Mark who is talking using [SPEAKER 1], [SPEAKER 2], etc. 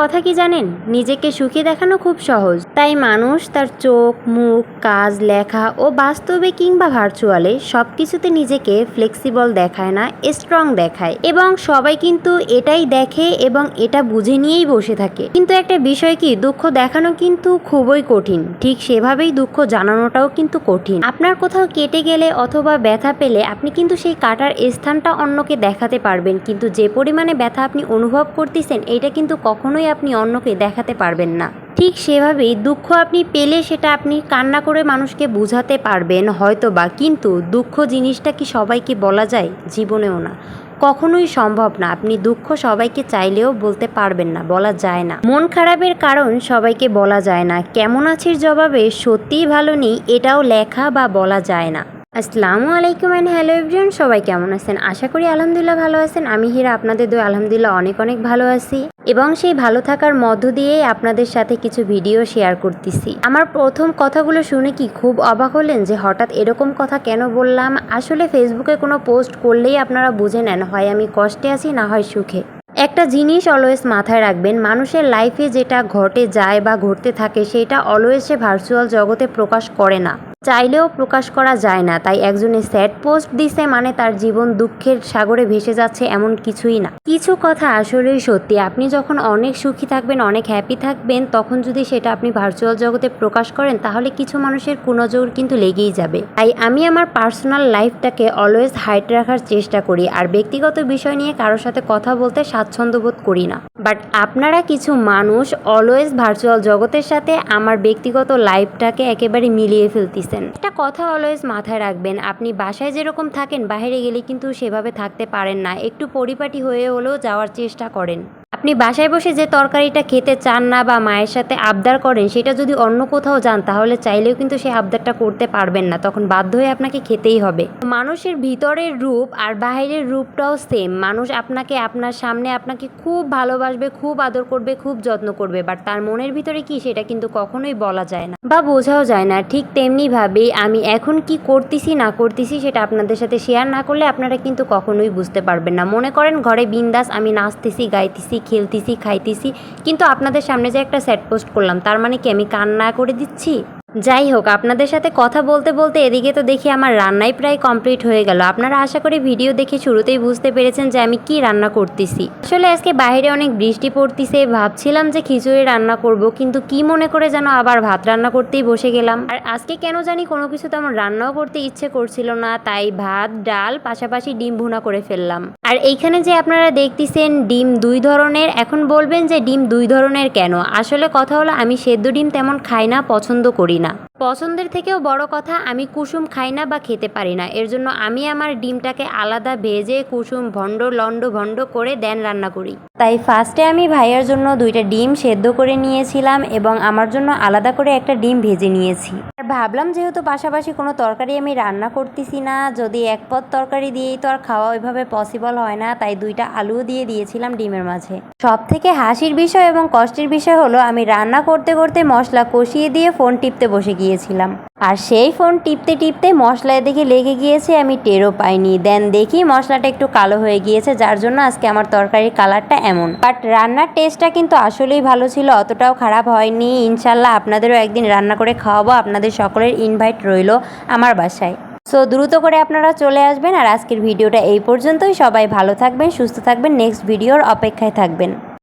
[SPEAKER 1] কথা কি জানেন? নিজেকে সুখী দেখানো খুব সহজ। তাই মানুষ তার চোখ, মুখ, কাজ, লেখা ও বাস্তবে কিংবা ভার্চুয়ালে সব কিছুতে নিজেকে ফ্লেক্সিবল দেখায় না স্ট্রং দেখায়। এবং সবাই কিন্তু এটাই দেখে এবং এটা বুঝে নিয়েই বসে থাকে। কিন্তু একটা বিষয় কি, দুঃখ দেখানো কিন্তু খুবই কঠিন। ঠিক সেভাবেই দুঃখ জানানোটাও কিন্তু কঠিন। আপনার কোথাও কেটে গেলে অথবা ব্যথা পেলে আপনি কিন্তু সেই কাটার স্থানটা অন্যকে দেখাতে পারবেন। কিন্তু যে পরিমাণে ব্যথা আপনি অনুভব করতেছেন এটা কিন্তু কখনোই আপনি অন্যকে দেখাতে পারবেন না। ঠিক সেভাবেই দুঃখ আপনি পেলে সেটা আপনি কান্না করে মানুষকে বোঝাতে পারবেন হয়তো বা কিন্তু দুঃখ জিনিসটা কি সবাইকে বলা যায়? জীবনেও না। কখনোই সম্ভব না। আপনি দুঃখ সবাইকে চাইলেও বলতে পারবেন না, বলা যায় না। মন খারাপের কারণ সবাইকে বলা যায় না। কেমন আছির জবাবে, সত্যিই ভালো নেই, এটাও লেখা বা বলা যায় না। আসসালামু আলাইকুম অ্যান্ড হ্যালো এভরিওয়ান সবাই কেমন আছেন? আশা করি আলহামদুলিল্লাহ ভালো আছেন। আমি হীরা, আপনাদের দু আলহামদুলিল্লাহ অনেক অনেক ভালো আছি। এবং সেই ভালো থাকার মধ্য দিয়েই আপনাদের সাথে কিছু ভিডিও শেয়ার করতেছি। আমার প্রথম কথাগুলো শুনে কি খুব অবাক হলেন যে হঠাৎ এরকম কথা কেন বললাম? আসলে ফেসবুকে কোনো পোস্ট করলেই আপনারা বুঝে নেন, হয় আমি কষ্টে আছি না হয় সুখে। একটা জিনিস অলওয়েজ মাথায় রাখবেন, মানুষের লাইফে যেটা ঘটে যায় বা ঘটতে থাকে, সেটা অলওয়েজ সে ভার্চুয়াল জগতে প্রকাশ করে না। চাইলেও প্রকাশ করা যায় না। তাই একজনে স্যাড পোস্ট দিছে মানে তার জীবন দুঃখের সাগরে ভেসে যাচ্ছে এমন কিছুই না। কিছু কথা আসলেই সত্যি। আপনি যখন অনেক সুখী থাকবেন, অনেক হ্যাপি থাকবেন, তখন যদি সেটা আপনি ভার্চুয়াল জগতে প্রকাশ করেন, তাহলে কিছু মানুষের কুনজর কিন্তু লেগেই যাবে। তাই আমি আমার পার্সোনাল লাইফটাকে অলওয়েজ হাইট রাখার চেষ্টা করি, আর ব্যক্তিগত বিষয় নিয়ে কারোর সাথে কথা বলতে স্বাচ্ছন্দ্য বোধ করি না। বাট আপনারা কিছু মানুষ অলওয়েজ ভার্চুয়াল জগতের সাথে আমার ব্যক্তিগত লাইফটাকে একেবারে মিলিয়ে ফেলতেছেন একটা কথা অলওয়েজ মাথায় রাখবেন, আপনি বাসায় যেরকম থাকেন, বাইরে গেলে কিন্তু সেভাবে থাকতে পারেন না। একটু পরিপাটি হয়ে হলেও যাওয়ার চেষ্টা করেন। আপনি বাসায় বসে যে তরকারিটা খেতে চান না বা মায়ের সাথে আবদার করেন, সেটা যদি অন্য কোথাও যান, তাহলে চাইলেও কিন্তু সেই আবদারটা করতে পারবেন না। তখন বাধ্য হয়ে আপনাকে খেতেই হবে। মানুষের ভিতরের রূপ আর বাইরের রূপটাও সেম মানুষ আপনাকে, আপনার সামনে আপনাকে খুব ভালোবাসবে, খুব আদর করবে, খুব যত্ন করবে। বাট তার মনের ভিতরে কি, সেটা কিন্তু কখনোই বলা যায় না বা বোঝাও যায় না। ঠিক তেমনিভাবেই আমি এখন কি করতেছি, না করতেছি, সেটা আপনাদের সাথে শেয়ার না করলে আপনারা কিন্তু কখনোই বুঝতে পারবেন না। মনে করেন, ঘরে বিন্দাস আমি নাচতেছি, গাইতেছি খেলতেছি, খাইতেছি। কিন্তু আপনাদের সামনে যে একটা স্যাড পোস্ট করলাম, তার মানে কি আমি কান্না করে দিচ্ছি? যাই হোক, আপনাদের সাথে কথা বলতে বলতে এদিকে তো দেখি আমার রান্নাই প্রায় কমপ্লিট হয়ে গেল। আপনারা আশা করি ভিডিও দেখে শুরুতেই বুঝতে পেরেছেন যে আমি কি রান্না করতেছি। আসলে আজকে বাইরে অনেক বৃষ্টি পড়তেছে, ভাবছিলাম যে খিচুড়ি রান্না করব, কিন্তু কি মনে করে যেন আবার ভাত রান্না করতেই বসে গেলাম। আর আজকে কেন জানি কোনো কিছু তেমন রান্নাও করতে ইচ্ছে করছিল না, তাই ভাত, ডাল, পাশাপাশি ডিম ভুনা করে ফেললাম। আর এইখানে যে আপনারা দেখতেছেন ডিম দুই ধরনের, এখন বলবেন যে ডিম দুই ধরনের কেন? আসলে কথা হলো আমি সেদ্ধ ডিম তেমন খাই না, পছন্দ করি না পছন্দের থেকেও বড় কথা, আমি কুসুম খাই না বা খেতে পারি না। এর জন্য আমি আমার ডিমটাকে আলাদা ভেজে কুসুম ভণ্ড লন্ড ভণ্ড করে দেন রান্না করি। তাই ফার্স্টে আমি ভাইয়ার জন্য দুইটা ডিম সেদ্ধ করে নিয়েছিলাম এবং আমার জন্য আলাদা করে একটা ডিম ভেজে নিয়েছি। আর ভাবলাম যেহেতু পাশাপাশি কোনো তরকারি আমি রান্না করতেছি না, যদি এক পদ তরকারি দিয়েই তো আর খাওয়া ওইভাবে পসিবল হয় না, তাই দুইটা আলুও দিয়ে দিয়েছিলাম ডিমের মাঝে। সব থেকে হাসির বিষয় এবং কষ্টের বিষয় হলো, আমি রান্না করতে করতে মশলা কষিয়ে দিয়ে ফোন টিপতে বসে গিয়েছিলাম আর সেই ফোন টিপতে টিপতে মশলায় দেখে লেগে গিয়েছে, আমি টেরও পাইনি। দেন দেখি মশলাটা একটু কালো হয়ে গিয়েছে, যার জন্য আজকে আমার তরকারির কালারটা এমন। বাট রান্নার টেস্টটা কিন্তু আসলেই ভালো ছিল, অতটাও খারাপ হয়নি। ইনশাল্লাহ আপনাদেরও একদিন রান্না করে খাওয়াবো, আপনাদের সকলের ইনভাইট রইল আমার বাসায়। সো দ্রুত করে আপনারা চলে আসবেন, আর আজকের ভিডিওটা এই পর্যন্তই। সবাই ভালো থাকবেন, সুস্থ থাকবেন নেক্সট ভিডিওর অপেক্ষায় থাকবেন।